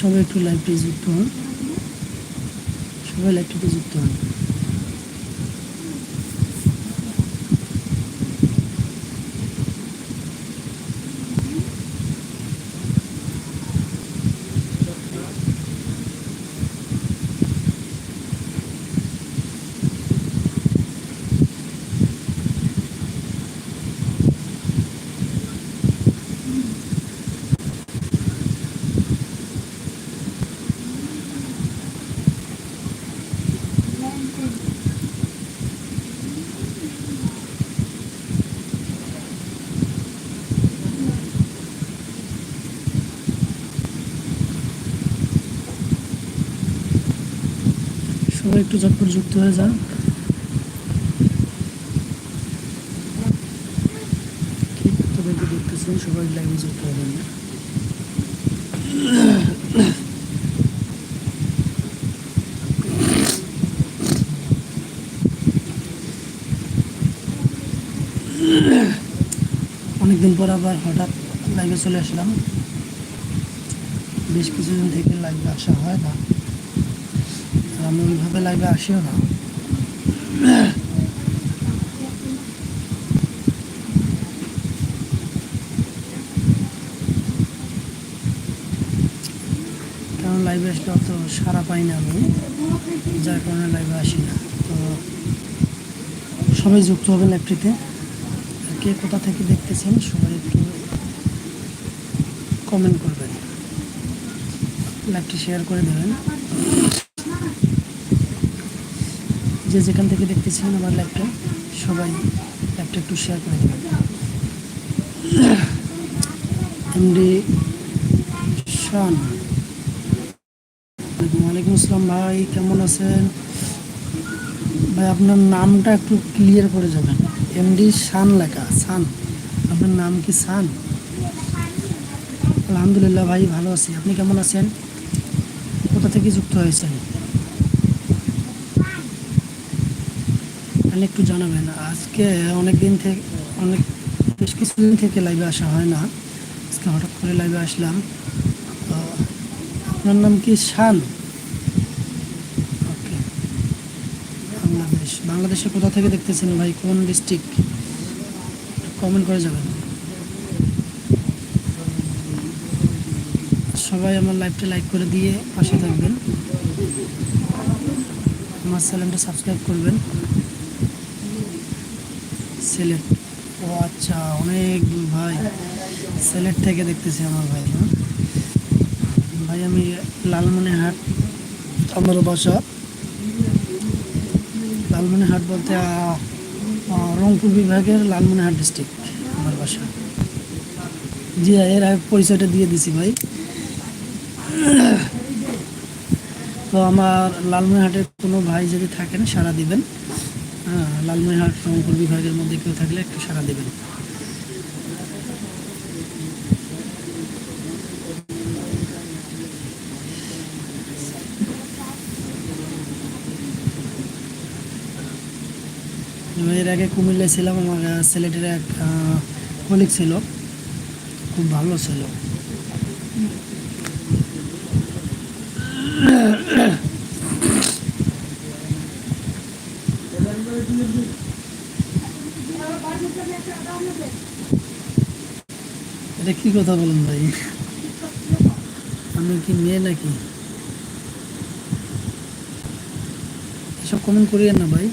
সবাই একটু লাইভে যুক্ত হন সবাই লাইভটিতে যুক্ত হন সবাই একটু ঝটপট যুক্ত হয়ে তোদেরকে দেখতেছেন? সবাই যুক্ত হবেন অনেকদিন পর আবার হঠাৎ লাইভে চলে আসলাম। বেশ কিছুদিন থেকে লাইভে আসা হয় না। আমি ওইভাবে লাইভে আসিও না। কারণ লাইভে আসলে অত সারা পাই না আমি, যার কারণে লাইভে আসি না। তো সবাই যুক্ত হবেন লাইভটিতে কে কোথা থেকে দেখতেছেন, সবাই একটু কমেন্ট করবেন। লাইভটি শেয়ার করে দেবেন। যে যেখান থেকে দেখতেছেন আমার লাইভটা সবাই লাইভটা একটু শেয়ার করে দেবেন। এমডি শান। ওয়ালাইকুম আসসালাম ভাই, কেমন আছেন? ভাই, আপনার নামটা একটু ক্লিয়ার করে যাবেন। এমডি শান লেখা সান আপনার নাম কি সান আলহামদুলিল্লাহ ভাই, ভালো আছি। আপনি কেমন আছেন? কোথা থেকে যুক্ত হয়েছেন? তাহলে একটু জানাবেন আজকে অনেক দিন থেকে, অনেক, বেশ কিছুদিন থেকে লাইভে আসা হয় না। আজকে হঠাৎ করে লাইভে আসলাম। আপনার নাম কি? শান? ওকে বাংলাদেশ, বাংলাদেশে কোথা থেকে দেখতেছেন ভাই? কোন ডিস্ট্রিক্ট কমেন্ট করে যাবেন। সবাই আমার লাইভটা লাইক করে দিয়ে পাশে থাকবেন। আমার চ্যানেলটা সাবস্ক্রাইব করবেন। সিলেট ও আচ্ছা অনেক দূর ভাই। সিলেট থেকে দেখতেছি আমার ভাই ভাই, আমি লালমনিহাট আমার বাসা। লালমনিহাট বলতে রংপুর বিভাগের লালমনিহাট ডিস্ট্রিক্ট আমার বাসা। জি এর পরিচয়টা দিয়ে দিছি ভাই। তো আমার লালমনিহাটের কোনো ভাই যদি থাকেন সারা দিবেন। হ্যাঁ লালমনিহাট রংপুর বিভাগের মধ্যে কেউ থাকলে একটু সারা দিবেন। এর আগে কুমিল্লায় ছিলাম, আমার সিলেটের এক কলিগ ছিল। খুব ভালো ছিল। এটা কি কথা বলেন ভাই? আমি কি মেয়ে নাকি? এসব কমেন্ট করিয়েন না ভাই।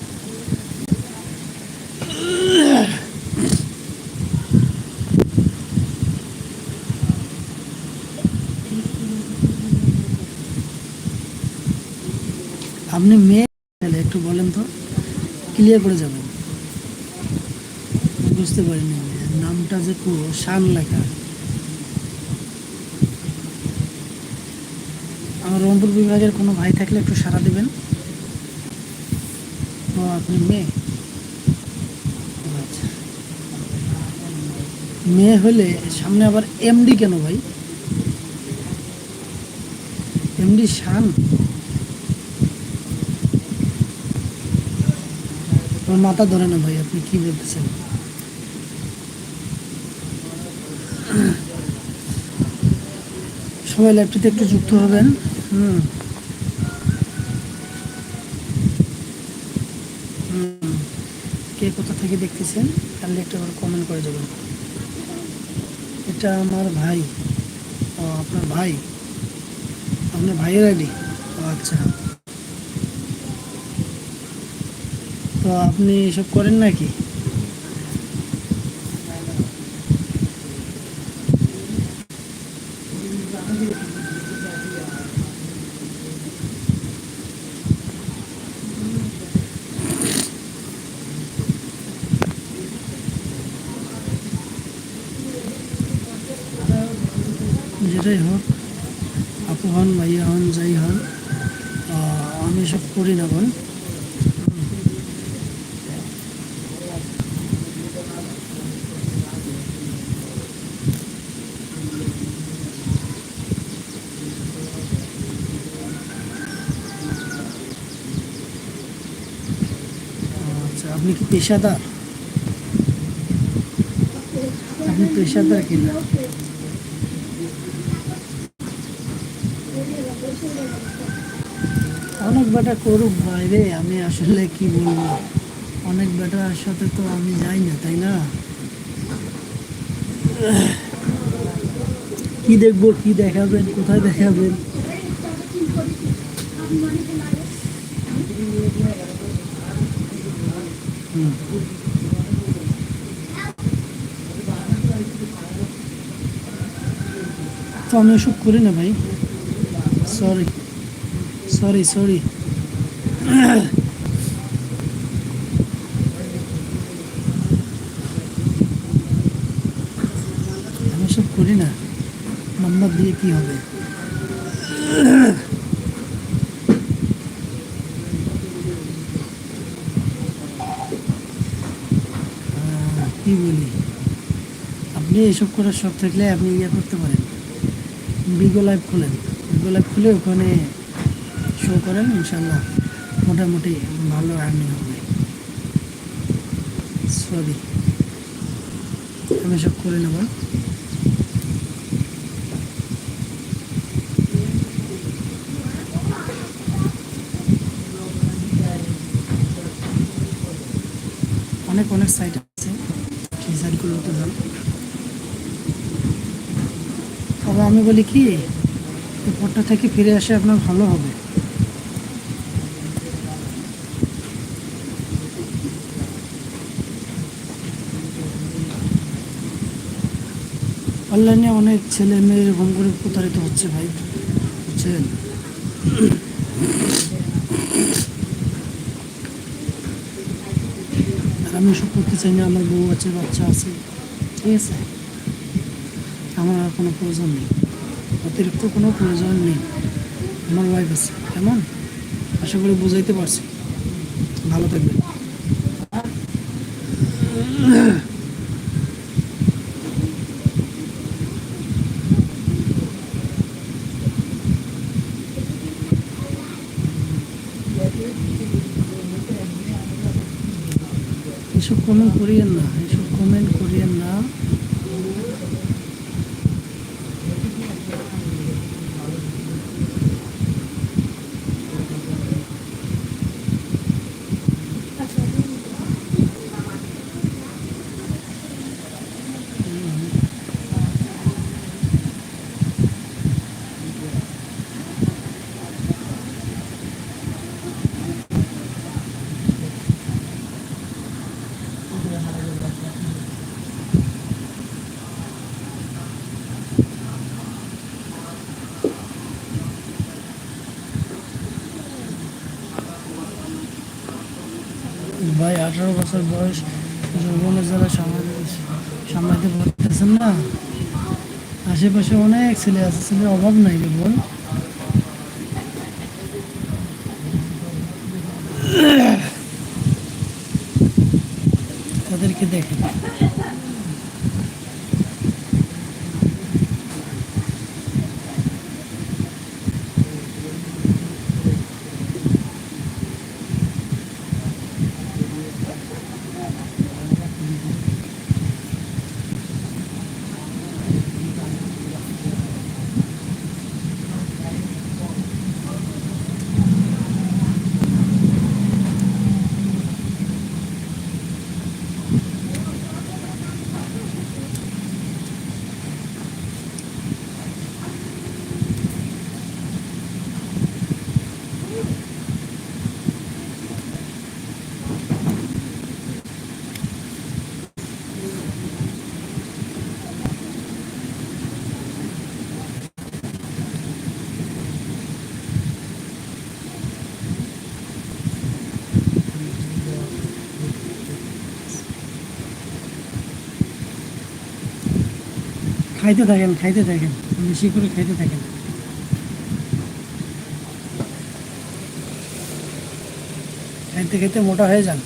আপনি মেয়ে একটু বলেন তো। ক্লিয়ার করে যাবেন। বুঝতে পারিনি নামটা যে পুরো, শান লেখা। রংপুর বিভাগের কোনো ভাই থাকলে একটু সাড়া দেবেন। ও, আপনি মেয়ে? আচ্ছা। মেয়ে হলে সামনে আবার এমডি কেন ভাই? এমডি শান? আমার মাথা ধরে না ভাই, আপনি কি বলতেছেন? সবাই ল্যাপটিতে একটু যুক্ত হবেন। হুম হুম কে কোথা থেকে দেখতেছেন? তাহলে একটা কমেন্ট করে যাবেন এটা আমার ভাই। ও, আপনার ভাই? আপনার ভাইয়ের আইডি? ও আচ্ছা। তো আপনি এসব করেন নাকি? যেটাই হোক, আপু হন, ভাইয়া হন, যাই হন আমি সব করি না বোন। আচ্ছা আপনি কি পেশাদার? আপনি পেশাদার কিনা অনেক বেটা করুক বাইরে, আমি আসলে কি বলব? অনেক বেটার সাথে তো আমি যাই না, তাই না? কি দেখব, কি দেখাবেন, কোথায় দেখাবেন। তো আমি ওসব করি না ভাই। সরি সরি সরি আমি সব করি না। নাম্বার দিয়ে কি হবে? কি বলি? আপনি এসব করার শখ থাকলে আপনি ইয়ে করতে পারেন। বিগো লাইভ খুলেন। বিগো লাইভ খুলে ওখানে শো করেন ইনশাল্লাহ মোটামুটি ভালো আর্নিং হবে। সরি আমি সব করে নেব। অনেক অনেক সাইট আছে। সেই সাইটগুলোতে যান তবে আমি বলি কি এই থেকে ফিরে আসে আপনার ভালো হবে। অনলাইনে অনেক ছেলে মেয়ে এরকম করে প্রতারিত হচ্ছে ভাই বুঝছেন আমি সব করতে চাই না, আমার বউ আছে, বাচ্চা আছে, ঠিক আছে? আমার আর কোনো প্রয়োজন নেই, অতিরিক্ত কোনো প্রয়োজন নেই। আমার ওয়াইফ আছে, কেমন? আশা করি বুঝাইতে পারছি। ভালো থাকবেন এসব কমেন্ট করিয়েন না এসব কমেন্ট করিয়েন না ভাই আঠারো বছর বয়স যৌবনের যারা সামাল- সামলাতে পারতেছেন না। আশেপাশে অনেক ছেলে আছে ছেলে অভাব নাই বোন তাদেরকে দেখেন। খাইতে থাকেন খাইতে থাকেন। বেশি করে খাইতে থাকেন। খাইতে খাইতে মোটা হয়ে যান।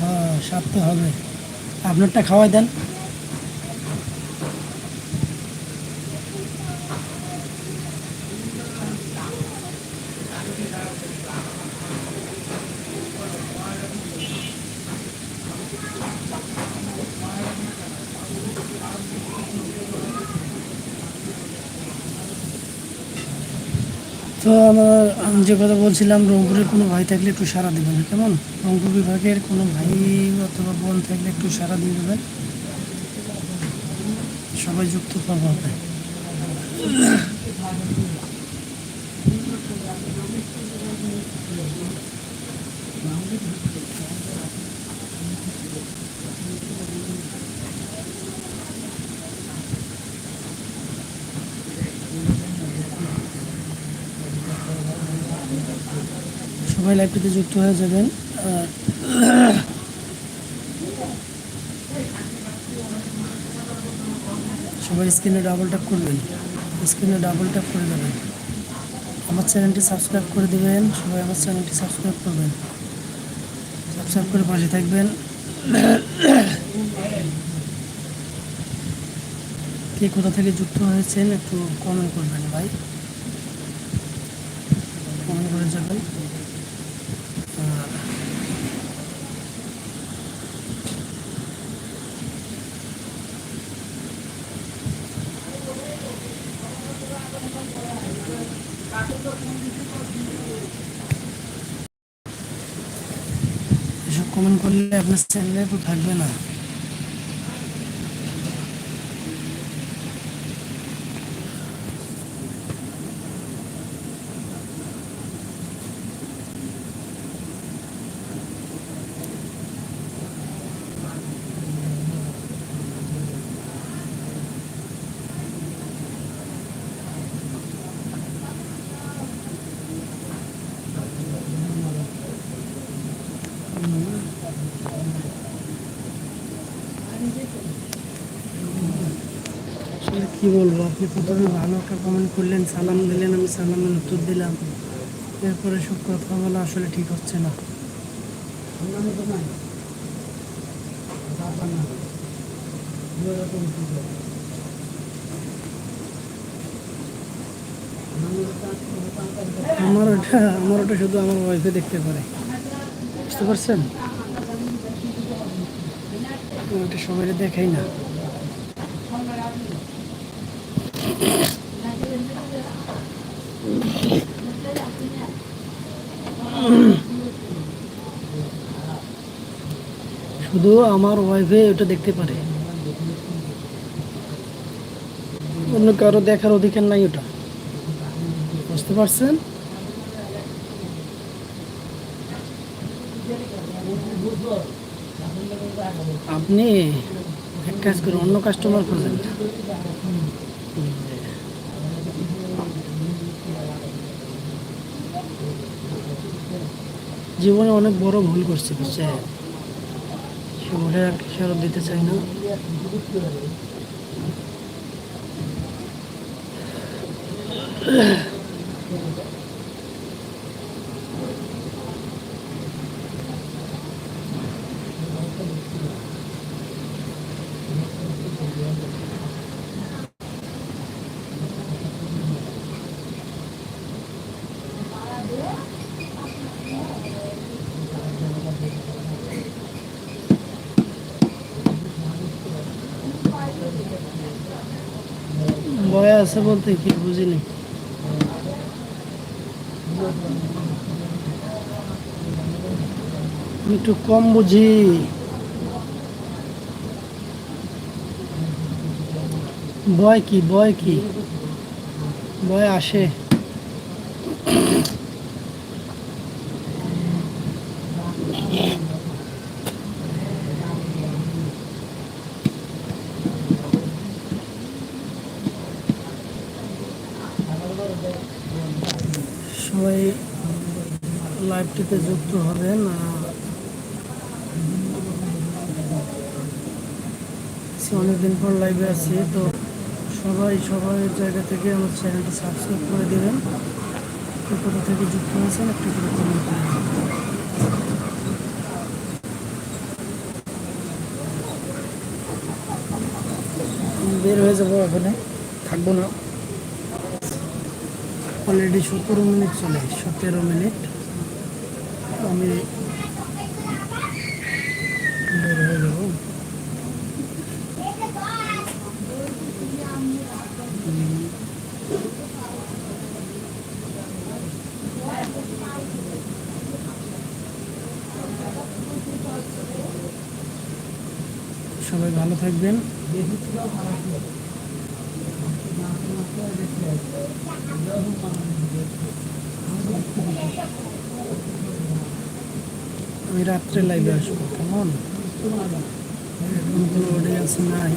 হ্যাঁ স্বাদ তো হবে। আপনারটা খাওয়াই দেন। তো আমার, আমি যে কথা বলছিলাম, রংপুরের কোনো ভাই থাকলে একটু সারা দেবেন কেমন? রংপুর বিভাগের কোনো ভাই অথবা বোন থাকলে একটু সারা দিয়ে দেবেন সবাই যুক্ত পাবো হবে সবাই লাইভটিতে যুক্ত হয়ে যাবেন। আর সবাই স্ক্রিনে ডাবল ট্যাপ করবেন। স্ক্রিনে ডাবল ট্যাপ করে দেবেন। আমার চ্যানেলটি সাবস্ক্রাইব করে দেবেন। সবাই আমার চ্যানেলটি সাবস্ক্রাইব করবেন। সাবস্ক্রাইব করে পাশে থাকবেন। কে কোথা থেকে যুক্ত হয়েছেন একটু কমেন্ট করবেন ভাই। কমেন্ট করে যাবেন আর এসব কমেন্ট করলে আপনার চ্যানেলে তো থাকবে না আসলে কি বলব? আপনি প্রথমে ভালো একটা কমেন্ট করলেন, সালাম দিলেন, আমি সালামের উত্তর দিলাম। এরপরে সব কথা বলা আসলে ঠিক হচ্ছে না। আমার ওটা আমার ওটা শুধু আমার ওয়াইফে দেখতে পারে। বুঝতে পারছেন? ওটা সবাই দেখাই না। শুধু আমার ওয়াইফে ওটা দেখতে পারে। অন্য কারও দেখার অধিকার নাই ওটা। বুঝতে পারছেন? আপনি এক কাজ করুন, অন্য কাস্টমার খুঁজেন। জীবনে অনেক বড় ভুল করছে বুঝছে সে ভুলে আর ফেরত দিতে চাই না। ভয় আছে বলতে কি বুঝিনি। একটু কম বুঝি। বয় কি বয় কি? বয় আসে সবাই যুক্ত হবেন আহ, অনেকদিন পর লাইভে আছি তো সবাই সবার জায়গা থেকে আমার চ্যানেলটি সাবস্ক্রাইব করে দেবেন। কে কোথা থেকে যুক্ত হয়েছেন একটু করে কমেন্ট বের হয়ে যাব ওখানে থাকব না। অলরেডি সতেরো মিনিট চলে সতেরো মিনিট আমি বের হয়ে যাব সবাই ভালো থাকবেন আমি রাত্রে লাইভে আসব কেমন? এখন অডিয়েন্স নাই।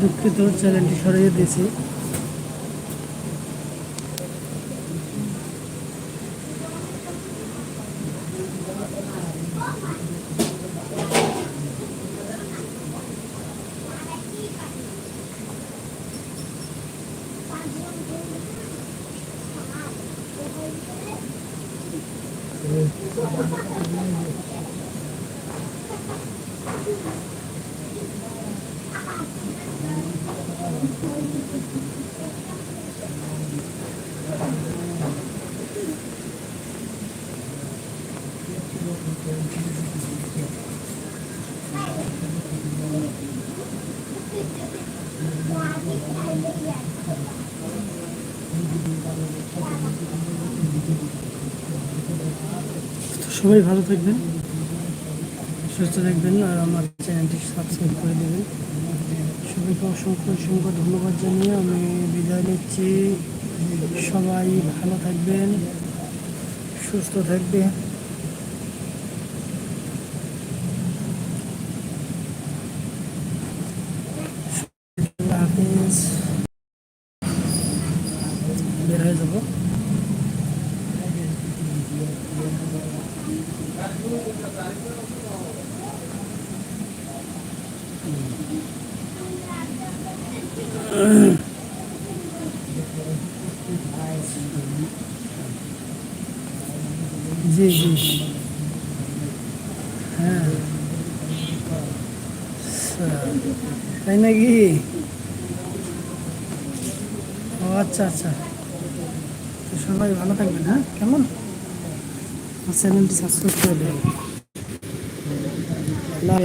দুঃখিত চ্যানেলটি সরিয়ে দিয়েছি তো সবাই ভালো থাকবেন, সুস্থ থাকবেন, আর আমার চ্যানেলটি সাবস্ক্রাইব করে দেবেন। সবাইকে অসংখ্য অসংখ্য ধন্যবাদ জানিয়ে আমি বিদায় নিচ্ছি। সবাই ভালো থাকবেন, সুস্থ থাকবেন আল্লাহ হাফিজ বের হয়ে যাব জি জি হ্যাঁ। তাই নাকি? ও আচ্ছা আচ্ছা। সবাই ভালো থাকবেন হ্যাঁ? কেমন? চ্যানেলটি সাবস্ক্রাইব করে দেবেন। আল্লাহ